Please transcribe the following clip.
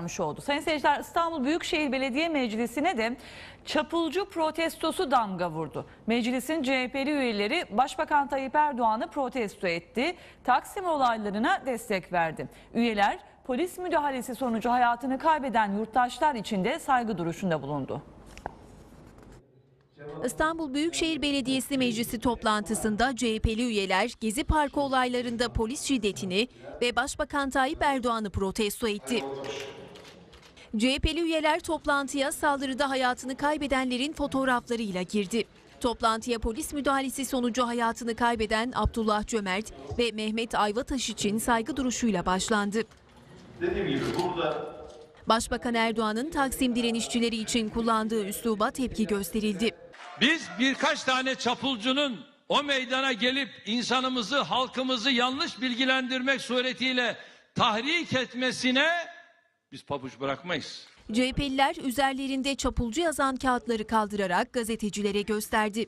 vermiş oldu. Sayın seyirciler İstanbul Büyükşehir Belediye Meclisi'ne de çapulcu protestosu damga vurdu. Meclisin CHP'li üyeleri Başbakan Tayyip Erdoğan'ı protesto etti. Taksim olaylarına destek verdi. Üyeler polis müdahalesi sonucu hayatını kaybeden yurttaşlar için de saygı duruşunda bulundu. İstanbul Büyükşehir Belediyesi Meclisi toplantısında CHP'li üyeler Gezi Parkı olaylarında polis şiddetini ve Başbakan Tayyip Erdoğan'ı protesto etti. CHP'li üyeler toplantıya saldırıda hayatını kaybedenlerin fotoğraflarıyla girdi. Toplantıya polis müdahalesi sonucu hayatını kaybeden Abdullah Cömert ve Mehmet Ayvataş için saygı duruşuyla başlandı. Dediğim gibi burada Başbakan Erdoğan'ın Taksim direnişçileri için kullandığı üsluba tepki gösterildi. Biz birkaç tane çapulcunun o meydana gelip insanımızı, halkımızı yanlış bilgilendirmek suretiyle tahrik etmesine biz pabuç bırakmayız. CHP'liler üzerlerinde çapulcu yazan kağıtları kaldırarak gazetecilere gösterdi.